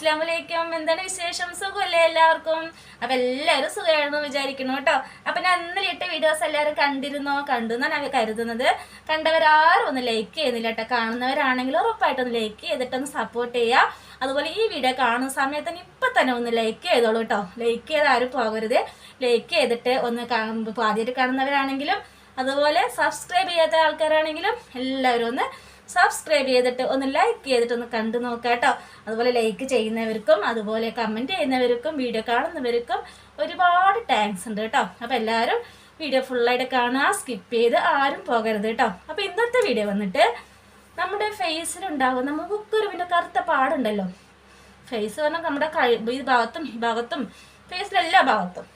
അസ്സാം വലൈക്കും എന്താണ് വിശേഷം? സുഖമല്ലേ എല്ലാവർക്കും? അപ്പൊ എല്ലാവരും സുഖമാണെന്ന് വിചാരിക്കുന്നു കേട്ടോ. അപ്പൊ ഞാൻ ഇന്നലെ ഇട്ട വീഡിയോസ് എല്ലാവരും കണ്ടിരുന്നോ? കണ്ടു എന്നാണ് അവർ കരുതുന്നത്. കണ്ടവരാരും ഒന്ന് ലൈക്ക് ചെയ്യുന്നില്ല കേട്ടോ. കാണുന്നവരാണെങ്കിൽ ഉറപ്പായിട്ടൊന്ന് ലൈക്ക് ചെയ്തിട്ടൊന്ന് സപ്പോർട്ട് ചെയ്യുക. അതുപോലെ ഈ വീഡിയോ കാണുന്ന സമയത്ത് ഇപ്പൊ തന്നെ ഒന്ന് ലൈക്ക് ചെയ്തോളൂ കേട്ടോ. ലൈക്ക് ചെയ്ത് ആരും പോകരുത്. ലൈക്ക് ചെയ്തിട്ട് ഒന്ന് ആദ്യമായിട്ട് കാണുന്നവരാണെങ്കിലും അതുപോലെ സബ്സ്ക്രൈബ് ചെയ്യാത്ത ആൾക്കാരാണെങ്കിലും എല്ലാവരും ഒന്ന് സബ്സ്ക്രൈബ് ചെയ്തിട്ട് ഒന്ന് ലൈക്ക് ചെയ്തിട്ട് ഒന്ന് കണ്ടു നോക്കാം കേട്ടോ അതുപോലെ ലൈക്ക് ചെയ്യുന്നവർക്കും അതുപോലെ കമന്റ് ചെയ്യുന്നവർക്കും വീഡിയോ കാണുന്നവർക്കും ഒരുപാട് താങ്ക്സ് ഉണ്ട് കേട്ടോ അപ്പോൾ എല്ലാവരും വീഡിയോ ഫുള്ളായിട്ട് കാണുക സ്കിപ്പ് ചെയ്ത് ആരും പോകരുത് കേട്ടോ അപ്പോൾ ഇന്നത്തെ വീഡിയോ വന്നിട്ട് നമ്മുടെ ഫേസിലുണ്ടാകുന്ന മുഖക്കുരുവിന്റെ കറുത്ത പാടുണ്ടല്ലോ. ഫേസ് പറഞ്ഞാൽ നമ്മുടെ കഴി ഈ ഭാഗത്തും ഈ ഭാഗത്തും ഫേസിലെല്ലാ ഭാഗത്തും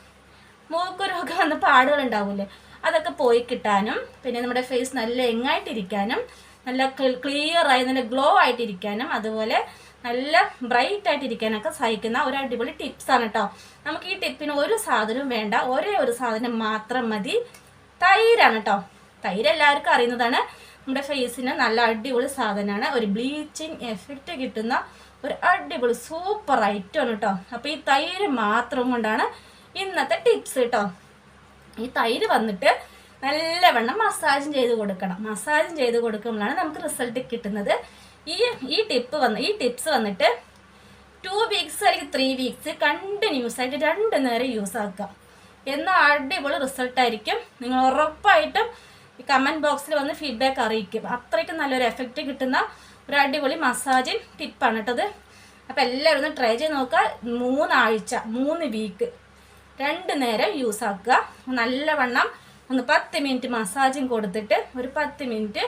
മൂക്കുരൊക്കെ വന്ന പാടുകൾ ഉണ്ടാവില്ലേ അതൊക്കെ പോയി കിട്ടാനും പിന്നെ നമ്മുടെ ഫേസ് നല്ല എങ്ങായിട്ടിരിക്കാനും നല്ല ക്ലിയർ ആയി നല്ല ഗ്ലോ ആയിട്ടിരിക്കാനും അതുപോലെ നല്ല ബ്രൈറ്റ് ആയിട്ടിരിക്കാനൊക്കെ സഹായിക്കുന്ന ഒരു അടിപൊളി ടിപ്സ് ആണ് കേട്ടോ നമുക്ക് ഈ ടിപ്പിന് ഒരു സാധനവും വേണ്ട ഒരേ ഒരു സാധനം മാത്രം മതി. തൈരാണ് കേട്ടോ തൈര് എല്ലാവർക്കും അറിയുന്നതാണ്. നമ്മുടെ ഫേസിന് നല്ല അടിപൊളി സാധനമാണ്. ഒരു ബ്ലീച്ചിങ് എഫക്റ്റ് കിട്ടുന്ന ഒരു അടിപൊളി സൂപ്പർ ഐറ്റം ആണ് കേട്ടോ അപ്പോൾ ഈ തൈര് മാത്രം കൊണ്ടാണ് ഇന്നത്തെ ടിപ്സ് കേട്ടോ ഈ തൈര് വന്നിട്ട് നല്ലവണ്ണം മസാജും ചെയ്ത് കൊടുക്കണം. മസാജും ചെയ്ത് കൊടുക്കുമ്പോഴാണ് നമുക്ക് റിസൾട്ട് കിട്ടുന്നത്. ഈ ഈ ടിപ്പ് വന്ന് ഈ ടിപ്സ് വന്നിട്ട് ടു വീക്സ് അല്ലെങ്കിൽ ത്രീ വീക്സ് കണ്ടിന്യൂസ് ആയിട്ട് രണ്ട് നേരം യൂസ് ആക്കുക. എന്നാൽ അടിപൊളി റിസൾട്ടായിരിക്കും നിങ്ങൾ ഉറപ്പായിട്ടും കമന്റ് ബോക്സിൽ വന്ന് ഫീഡ്ബാക്ക് അറിയിക്കും. അത്രയ്ക്ക് നല്ലൊരു എഫക്റ്റ് കിട്ടുന്ന ഒരു അടിപൊളി മസാജ് ടിപ്പാണ് കേട്ടത് അപ്പോൾ എല്ലാവരും ഒന്ന് ട്രൈ ചെയ്ത് നോക്കുക. മൂന്നാഴ്ച മൂന്ന് വീക്ക് രണ്ട് നേരം യൂസ് ആക്കുക. നല്ലവണ്ണം ഒന്ന് പത്ത് മിനിറ്റ് മസാജും കൊടുത്തിട്ട് ഒരു പത്ത് മിനിറ്റ്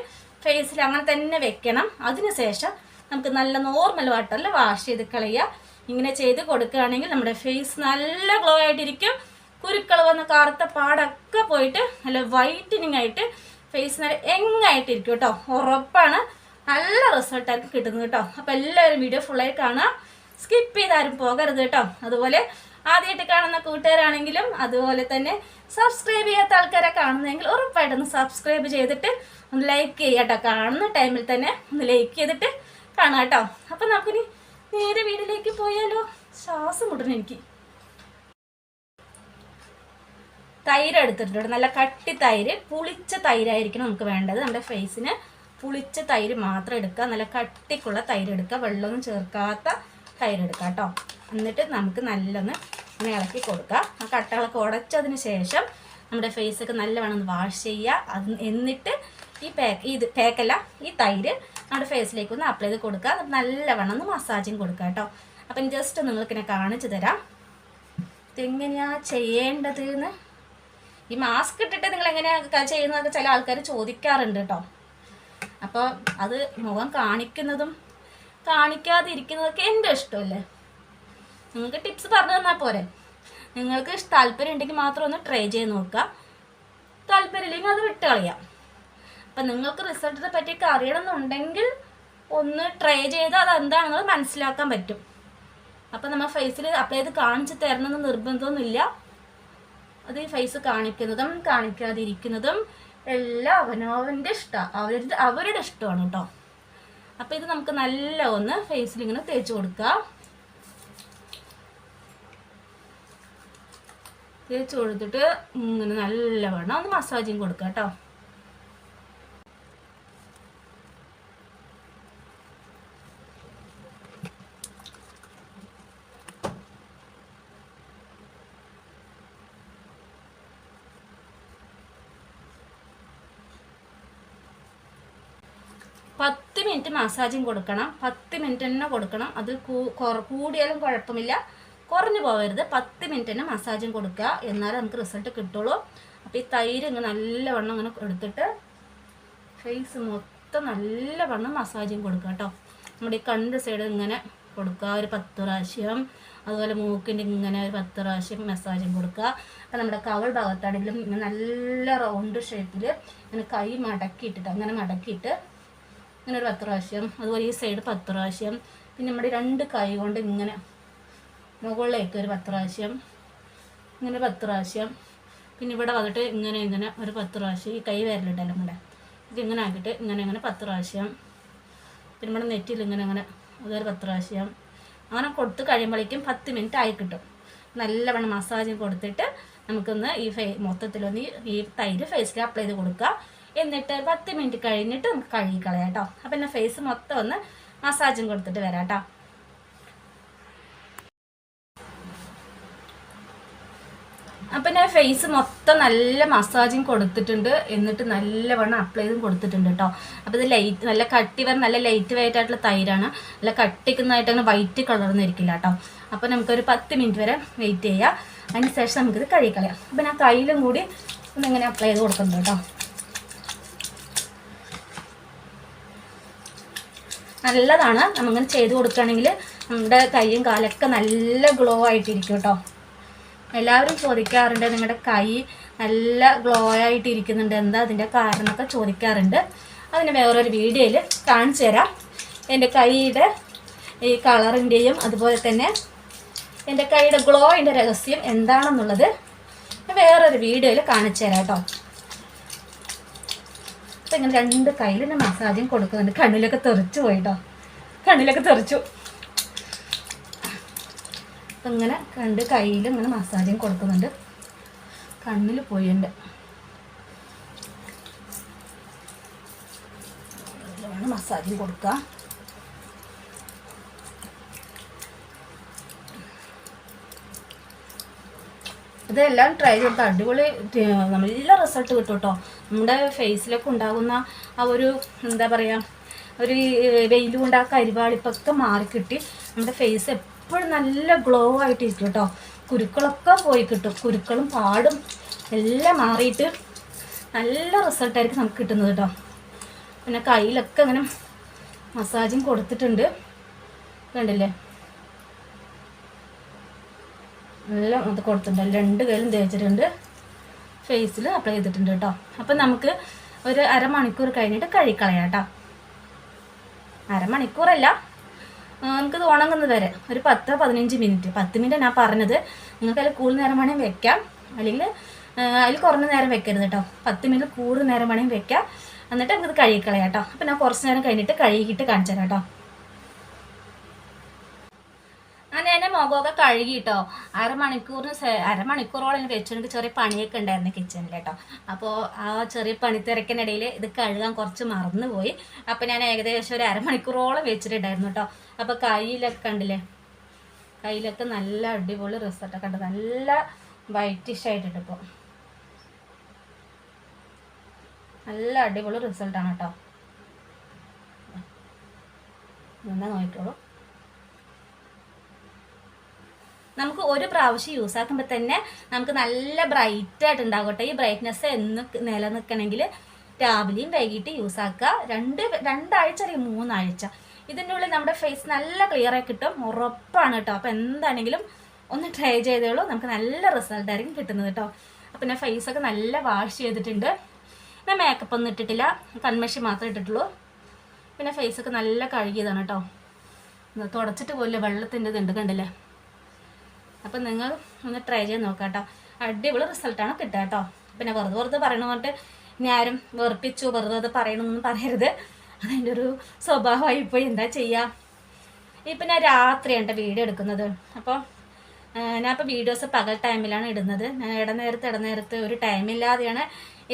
ഫേസിൽ അങ്ങനെ തന്നെ വെക്കണം. അതിനുശേഷം നമുക്ക് നല്ല നോർമൽ വാട്ടറിൽ വാഷ് ചെയ്ത് കളയുക. ഇങ്ങനെ ചെയ്ത് കൊടുക്കുകയാണെങ്കിൽ നമ്മുടെ ഫേസ് നല്ല ഗ്ലോ ആയിട്ടിരിക്കും. കുരുക്കൾ വന്ന കറുത്ത പാടൊക്കെ പോയിട്ട് നല്ല വൈറ്റനിങ് ആയിട്ട് ഫേസ് നല്ല എങ്ങായിട്ടിരിക്കും കേട്ടോ. ഉറപ്പാണ്. നല്ല റിസൾട്ടായിരിക്കും കിട്ടുന്നത് കേട്ടോ. അപ്പോൾ എല്ലാവരും വീഡിയോ ഫുള്ളായി കാണുക. സ്കിപ്പ് ചെയ്താരും പോകരുത് കേട്ടോ. അതുപോലെ ആദ്യമായിട്ട് കാണുന്ന കൂട്ടുകാരാണെങ്കിലും അതുപോലെ തന്നെ സബ്സ്ക്രൈബ് ചെയ്യാത്ത ആൾക്കാരെ കാണുന്നതെങ്കിൽ ഉറപ്പായിട്ടൊന്ന് സബ്സ്ക്രൈബ് ചെയ്തിട്ട് ഒന്ന് ലൈക്ക് ചെയ്യാട്ടോ. കാണുന്ന ടൈമിൽ തന്നെ ഒന്ന് ലൈക്ക് ചെയ്തിട്ട് കാണാം കേട്ടോ. അപ്പം നമുക്കിനി നേരെ വീട്ടിലേക്ക് പോയാലോ? ശ്വാസം മുട്ടണം എനിക്ക്. തൈര് എടുത്തിട്ടുണ്ട് നല്ല കട്ടി തൈര് പുളിച്ച തൈരായിരിക്കണം നമുക്ക് വേണ്ടത്. നമ്മുടെ ഫേസിന് പുളിച്ച തൈര് മാത്രം എടുക്കുക. നല്ല കട്ടിക്കുള്ള തൈര് എടുക്കുക. വെള്ളമൊന്നും ചേർക്കാത്ത തൈര് കേട്ടോ. എന്നിട്ട് നമുക്ക് നല്ലൊന്ന് ഇങ്ങനെ ഇളക്കി കൊടുക്കുക ആ കട്ടകളൊക്കെ ഉടച്ചതിന് ശേഷം നമ്മുടെ ഫേസൊക്കെ നല്ലവണ്ണം ഒന്ന് വാഷ് ചെയ്യുക. അത് എന്നിട്ട് ഈ പാക്ക് ഇത് പാക്കല്ല ഈ തൈര് നമ്മുടെ ഫേസിലേക്ക് ഒന്ന് അപ്ലൈ ചെയ്ത് കൊടുക്കുക. നല്ലവണ്ണം ഒന്ന് മസാജും കൊടുക്കുക കേട്ടോ. അപ്പം ജസ്റ്റ് നിങ്ങൾക്കിനെ കാണിച്ചു തരാം. ഇതെങ്ങനെയാണ് ചെയ്യേണ്ടത് എന്ന് ഈ മാസ്ക് ഇട്ടിട്ട് നിങ്ങൾ എങ്ങനെയാ ചെയ്യുന്നതൊക്കെ ചില ആൾക്കാർ ചോദിക്കാറുണ്ട് കേട്ടോ. അപ്പോൾ അത് മുഖം കാണിക്കുന്നതും കാണിക്കാതിരിക്കുന്നതൊക്കെ എന്റെ ഇഷ്ടമല്ലേ? നിങ്ങൾക്ക് ടിപ്സ് പറഞ്ഞു തന്നാൽ പോരെ. നിങ്ങൾക്ക് താല്പര്യം ഉണ്ടെങ്കിൽ മാത്രം ഒന്ന് ട്രൈ ചെയ്ത് നോക്കുക. താല്പര്യമില്ലെങ്കിൽ അത് വിട്ട് കളയാം അപ്പം നിങ്ങൾക്ക് റിസൾട്ടിനെ പറ്റിയൊക്കെ അറിയണമെന്നുണ്ടെങ്കിൽ ഒന്ന് ട്രൈ ചെയ്ത് അത് എന്താണെന്ന് മനസ്സിലാക്കാൻ പറ്റും. അപ്പം നമ്മൾ ഫേസിൽ അപ്ലൈ ചെയ്ത് കാണിച്ച് തരണമെന്ന് നിർബന്ധമൊന്നുമില്ല. അത് ഈ ഫേസ് കാണിക്കുന്നതും കാണിക്കാതിരിക്കുന്നതും എല്ലാം അവനവന്റെ ഇഷ്ടമാണ് അവരുടെ അവരുടെ ഇഷ്ടമാണ് കേട്ടോ. അപ്പോൾ ഇത് നമുക്ക് നല്ല ഒന്ന് ഫേസിൽ ഇങ്ങനെ തേച്ച് കൊടുക്കുക തേച്ച് കൊടുത്തിട്ട് ഇങ്ങനെ നല്ലവണ്ണം ഒന്ന് മസാജിങ് കൊടുക്കുക കേട്ടോ. പത്ത് മിനിറ്റ് മസാജിങ് കൊടുക്കണം. പത്ത് മിനിറ്റ് തന്നെ കൊടുക്കണം. അത് കൂടിയാലും കുഴപ്പമില്ല. കുറഞ്ഞു പോകരുത്. പത്ത് മിനിറ്റ് തന്നെ മസാജും കൊടുക്കുക. എന്നാലേ നമുക്ക് റിസൾട്ട് കിട്ടുള്ളൂ. അപ്പോൾ ഈ തൈര് ഇങ്ങനെ നല്ലവണ്ണം ഇങ്ങനെ എടുത്തിട്ട് ഫേസ് മൊത്തം നല്ലവണ്ണം മസാജും കൊടുക്കുക കേട്ടോ. നമ്മുടെ ഈ കണ്ട് സൈഡ് ഇങ്ങനെ കൊടുക്കുക. ഒരു പത്ത് പ്രാവശ്യം. അതുപോലെ മൂക്കിന്റെ ഇങ്ങനെ ഒരു പത്ത് പ്രാവശ്യം മസാജും കൊടുക്കുക. അപ്പം നമ്മുടെ കവൾ ഭാഗത്താണെങ്കിലും ഇങ്ങനെ നല്ല റൗണ്ട് ഷേപ്പിൽ ഇങ്ങനെ കൈ മടക്കിയിട്ടിട്ട് അങ്ങനെ മടക്കിയിട്ട് ഇങ്ങനെ ഒരു പത്ത് പ്രാവശ്യം. അതുപോലെ ഈ സൈഡ് പത്ത് പ്രാവശ്യം. പിന്നെ നമ്മുടെ രണ്ട് കൈ കൊണ്ട് ഇങ്ങനെ മുകളിലേക്ക് ഒരു പത്ത് പ്രാവശ്യം ഇങ്ങനെ പത്ത് പ്രാവശ്യം പിന്നെ ഇവിടെ വന്നിട്ട് ഇങ്ങനെ ഇങ്ങനെ ഒരു പത്ത് പ്രാവശ്യം ഈ കൈ വരലുണ്ടല്ലോ നമ്മുടെ ഇത് ഇങ്ങനെ ആക്കിയിട്ട് ഇങ്ങനെ ഇങ്ങനെ പത്ത് പ്രാവശ്യം പിന്നെ നമ്മുടെ നെറ്റിൽ ഇങ്ങനെ ഇങ്ങനെ അതൊരു പത്ത് പ്രാവശ്യം അങ്ങനെ കൊടുത്ത് കഴിയുമ്പോഴേക്കും പത്ത് മിനിറ്റ് ആയി കിട്ടും. നല്ലവണ്ണം മസാജ് കൊടുത്തിട്ട് നമുക്കൊന്ന് ഈ ഫേ മൊത്തത്തിലൊന്ന് ഈ- തൈര് ഫേസിൽ അപ്ലൈ ചെയ്ത് കൊടുക്കുക. എന്നിട്ട് പത്ത് മിനിറ്റ് കഴിഞ്ഞിട്ട് നമുക്ക് കഴുകി കളയാം കേട്ടോ. അപ്പം എന്നെ ഫേസ് മൊത്തം ഒന്ന് മസാജും കൊടുത്തിട്ട് വരാം കേട്ടോ. അപ്പം ഞാൻ ഫേസ് മൊത്തം നല്ല മസാജിങ് കൊടുത്തിട്ടുണ്ട്. എന്നിട്ട് നല്ലവണ്ണം അപ്ലൈ ചെയ്തും കൊടുത്തിട്ടുണ്ട് കേട്ടോ അപ്പോൾ ഇത് ലൈറ്റ് നല്ല കട്ടി വരെ നല്ല ലൈറ്റ് വെയിറ്റ് ആയിട്ടുള്ള തൈരാണ്. നല്ല കട്ടിക്കുന്നതായിട്ട് അങ്ങനെ വൈറ്റ് കളർന്നിരിക്കില്ല കേട്ടോ അപ്പോൾ നമുക്കൊരു പത്ത് മിനിറ്റ് വരെ വെയിറ്റ് ചെയ്യാം. അതിന് ശേഷം നമുക്കിത് കഴുകിക്കളയാം അപ്പോൾ ഞാൻ കയ്യിലും കൂടി ഒന്നിങ്ങനെ അപ്ലൈ ചെയ്ത് കൊടുക്കുന്നുണ്ട് കേട്ടോ നല്ലതാണ്. നമ്മളിങ്ങനെ ചെയ്ത് കൊടുക്കുകയാണെങ്കിൽ നമ്മുടെ കൈയും കാലൊക്കെ നല്ല ഗ്ലോ ആയിട്ടിരിക്കും കേട്ടോ എല്ലാവരും ചോദിക്കാറുണ്ട് നിങ്ങളുടെ കൈ നല്ല ഗ്ലോ ആയിട്ട് ഇരിക്കുന്നുണ്ട് എന്താ അതിന്റെ കാരണമൊക്കെ ചോദിക്കാറുണ്ട്. അതിന് വേറൊരു വീഡിയോയിൽ കാണിച്ചു തരാം. എന്റെ കൈയുടെ ഈ കളറിന്റെയും അതുപോലെ തന്നെ എന്റെ കൈയുടെ ഗ്ലോയിന്റെ രഹസ്യം എന്താണെന്നുള്ളത് വേറൊരു വീഡിയോയിൽ കാണിച്ചു തരാം കേട്ടോ. അപ്പം ഇങ്ങനെ രണ്ട് കയ്യിൽ മസാജും കൊടുക്കുന്നുണ്ട്. കണ്ണിലൊക്കെ തെറിച്ചു പോയിട്ടോ കണ്ണിലൊക്കെ തെറിച്ചു. ഇങ്ങനെ രണ്ട് കയ്യിൽ ഇങ്ങനെ മസാജും കൊടുക്കുന്നുണ്ട്. കണ്ണിൽ പോയിണ്ട്. മസാജും കൊടുക്കുക ഇതെല്ലാം ട്രൈ ചെയ്ത് അടിപൊളി നല്ല റിസൾട്ട് കിട്ടും കേട്ടോ നമ്മുടെ ഫേസിലൊക്കെ ഉണ്ടാകുന്ന ആ ഒരു എന്താ പറയുക ഒരു വെയിൽ കൊണ്ട് ആ കരിവാളിപ്പൊക്കെ മാറിക്കിട്ടി നമ്മുടെ ഫേസ് എപ്പോഴും നല്ല ഗ്ലോ ആയിട്ടിരിക്കും കേട്ടോ കുരുക്കളൊക്കെ പോയി കിട്ടും. കുരുക്കളും പാടും എല്ലാം മാറിയിട്ട് നല്ല റിസൾട്ടായിരിക്കും നമുക്ക് കിട്ടുന്നത് കേട്ടോ പിന്നെ കയ്യിലൊക്കെ അങ്ങനെ മസാജും കൊടുത്തിട്ടുണ്ട്. കണ്ടില്ലേ? എല്ലാം അത് കൊടുത്തിട്ടുണ്ട്. രണ്ട് കയ്യിലും തേച്ചിട്ടുണ്ട്. ഫേസിൽ അപ്ലൈ ചെയ്തിട്ടുണ്ട് കേട്ടോ അപ്പം നമുക്ക് ഒരു അരമണിക്കൂർ കഴിഞ്ഞിട്ട് കഴിക്കളയാം കേട്ടോ അരമണിക്കൂറല്ല. നമുക്കിത് ഉണങ്ങുന്നത് വരെ. ഒരു പത്ത് പതിനഞ്ച് മിനിറ്റ്. പത്ത് മിനിറ്റ് ഞാൻ പറഞ്ഞത്. നിങ്ങൾക്ക് അതിൽ കൂടുതൽ നേരം വേണമെങ്കിൽ വെക്കാം. അല്ലെങ്കിൽ അതിൽ കുറഞ്ഞ നേരം വെക്കരുത് കേട്ടോ. പത്ത് മിനിറ്റ് കൂടുതൽ നേരം വേണമെങ്കിൽ വെക്കാം. എന്നിട്ട് നമുക്കിത് കഴുകിക്കളയാം കേട്ടോ. അപ്പം ഞാൻ കുറച്ച് നേരം കഴിഞ്ഞിട്ട് കഴുകിയിട്ട് കാണിച്ചു തരാം കേട്ടോ അങ്ങനെ എന്റെ മുഖമൊക്കെ കഴുകിട്ടോ. അരമണിക്കൂറിന് അരമണിക്കൂറോളം എനിക്ക് വെച്ചിട്ട് ചെറിയ പണിയൊക്കെ ഉണ്ടായിരുന്നു കിച്ചണിൽ കേട്ടോ. അപ്പോൾ ആ ചെറിയ പണിത്തിരക്കിനിടയിൽ ഇത് കഴുകാൻ കുറച്ച് മറന്നുപോയി. അപ്പോൾ ഞാൻ ഏകദേശം ഒരു അരമണിക്കൂറോളം വെച്ചിട്ടുണ്ടായിരുന്നു കേട്ടോ. അപ്പോൾ കയ്യിലൊക്കെ കണ്ടില്ലേ? കയ്യിലൊക്കെ നല്ല അടിപൊളി റിസൾട്ടൊക്കെ കണ്ടു. നല്ല വൈറ്റിഷ് ആയിട്ടുണ്ട് ഇപ്പോൾ നല്ല അടിപൊളി റിസൾട്ടാണ് കേട്ടോ. എന്നാ നോക്കിക്കോളൂ. നമുക്ക് ഒരു പ്രാവശ്യം യൂസ് ആക്കുമ്പോൾ തന്നെ നമുക്ക് നല്ല ബ്രൈറ്റ് ആയിട്ട് ഉണ്ടാകട്ടെ ഈ ബ്രൈറ്റ്നെസ് എന്ന് നിലനിൽക്കണമെങ്കിൽ രാവിലെയും വൈകിട്ട് യൂസ് ആക്കുക. രണ്ട് രണ്ടാഴ്ച അല്ലെങ്കിൽ മൂന്നാഴ്ച. ഇതിന്റെ ഉള്ളിൽ നമ്മുടെ ഫേസ് നല്ല ക്ലിയർ ആയി കിട്ടും. ഉറപ്പാണ് കേട്ടോ അപ്പോൾ എന്താണെങ്കിലും ഒന്ന് ട്രൈ ചെയ്തോളൂ നമുക്ക് നല്ല റിസൾട്ട് ആയിരിക്കും കിട്ടുന്നത് കേട്ടോ അപ്പം ഞാൻ ഫേസൊക്കെ നല്ല വാഷ് ചെയ്തിട്ടുണ്ട്. ഞാൻ മേക്കപ്പ് ഒന്നും ഇട്ടിട്ടില്ല. കൺമഷി മാത്രമേ ഇട്ടിട്ടുള്ളൂ. പിന്നെ ഫേസൊക്കെ നല്ല കഴുകിയതാണ് കേട്ടോ തുടച്ചിട്ട് പോലും വെള്ളത്തിന്റെ ഇത് ഉണ്ട് കണ്ടില്ലേ? അപ്പം നിങ്ങൾ ഒന്ന് ട്രൈ ചെയ്ത് നോക്കാം കേട്ടോ. അടിപൊളി റിസൾട്ടാണ് കിട്ടുക കേട്ടോ. പിന്നെ വെറുതെ വെറുതെ പറയണ പറഞ്ഞിട്ട് ഇനി ആരും വെറുപ്പിച്ചു വെറുതെ അത് പറയണമെന്നൊന്നും പറയരുത്. അതെന്റെ ഒരു സ്വഭാവമായി ഇപ്പോൾ എന്താ ചെയ്യുക ഇപ്പം ഞാൻ രാത്രിയാണ് വീഡിയോ എടുക്കുന്നത്. അപ്പോൾ ഞാൻ ഇപ്പോൾ വീഡിയോസ് പകൽ ടൈമിലാണ് ഇടുന്നത്. ഞാൻ ഇടനേരത്ത് ഇടനേരത്ത് ഒരു ടൈമില്ലാതെയാണ്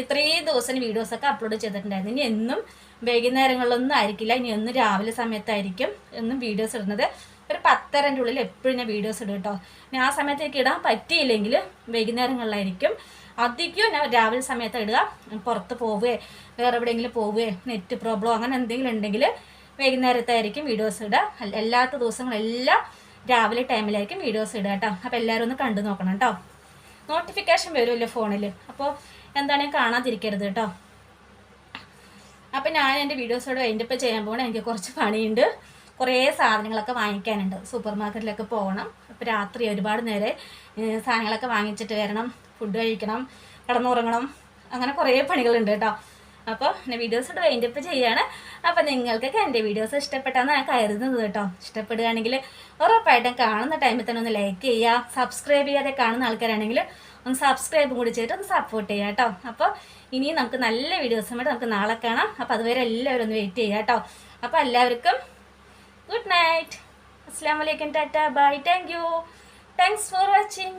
ഇത്രയും ദിവസം വീഡിയോസൊക്കെ അപ്ലോഡ് ചെയ്തിട്ടുണ്ടായിരുന്നു ഇനി എന്നും വൈകുന്നേരങ്ങളിലൊന്നും ആയിരിക്കില്ല. ഇനി എന്നും രാവിലെ സമയത്തായിരിക്കും എന്നും വീഡിയോസ് ഇടുന്നത്. ഒരു പത്തരന്റെ ഉള്ളിൽ എപ്പോഴും ഞാൻ വീഡിയോസ് ഇടും കേട്ടോ ഇനി ആ സമയത്തേക്ക് ഇടാൻ പറ്റിയില്ലെങ്കിൽ വൈകുന്നേരങ്ങളിലായിരിക്കും. അധികം ഞാൻ രാവിലെ സമയത്ത് ഇടുക. പുറത്ത് പോവുകയോ വേറെ എവിടെയെങ്കിലും പോവുകയോ നെറ്റ് പ്രോബ്ലം അങ്ങനെ എന്തെങ്കിലും ഉണ്ടെങ്കിൽ വൈകുന്നേരത്തായിരിക്കും വീഡിയോസ് ഇടുക. എല്ലാത്ത ദിവസങ്ങളെല്ലാം രാവിലെ ടൈമിലായിരിക്കും വീഡിയോസ് ഇടുക കേട്ടോ അപ്പോൾ എല്ലാവരും ഒന്ന് കണ്ടു നോക്കണം കേട്ടോ നോട്ടിഫിക്കേഷൻ വരുമല്ലോ ഫോണിൽ അപ്പോൾ എന്താണെങ്കിൽ കാണാതിരിക്കരുത് കേട്ടോ അപ്പം ഞാൻ എന്റെ വീഡിയോസോട് അതിന്റെ ഇപ്പം ചെയ്യാൻ പോകണം എനിക്ക് കുറച്ച് പണിയുണ്ട്. കുറേ സാധനങ്ങളൊക്കെ വാങ്ങിക്കാനുണ്ട്. സൂപ്പർ മാർക്കറ്റിലൊക്കെ പോകണം. അപ്പോൾ രാത്രി ഒരുപാട് നേരെ സാധനങ്ങളൊക്കെ വാങ്ങിച്ചിട്ട് വരണം. ഫുഡ് കഴിക്കണം കിടന്നുറങ്ങണം. അങ്ങനെ കുറേ പണികളുണ്ട് കേട്ടോ. അപ്പോൾ എന്റെ വീഡിയോസ് ഇട്ട് വൈൻഡപ്പ് ചെയ്യാണ്. അപ്പോൾ നിങ്ങൾക്കൊക്കെ എന്റെ വീഡിയോസ് ഇഷ്ടപ്പെട്ടാന്ന് ഞാൻ കരുതുന്നത് കേട്ടോ. ഇഷ്ടപ്പെടുകയാണെങ്കിൽ ഉറപ്പായിട്ടും കാണുന്ന ടൈമിൽ തന്നെ ഒന്ന് ലൈക്ക് ചെയ്യുക. സബ്സ്ക്രൈബ് ചെയ്യാതെ കാണുന്ന ആൾക്കാരാണെങ്കിൽ ഒന്ന് സബ്സ്ക്രൈബും കൂടി ചെയ്തിട്ട് ഒന്ന് സപ്പോർട്ട് ചെയ്യാം കേട്ടോ. അപ്പോൾ ഇനിയും നമുക്ക് നല്ല വീഡിയോസുമായിട്ട് നമുക്ക് നാളെ കാണാം. അപ്പോൾ അതുവരെ എല്ലാവരും ഒന്ന് വെയിറ്റ് ചെയ്യാം കേട്ടോ. അപ്പോൾ എല്ലാവർക്കും ഗുഡ് നൈറ്റ് അസ്സാം വലൈക്കും Tata bye thank you thanks for watching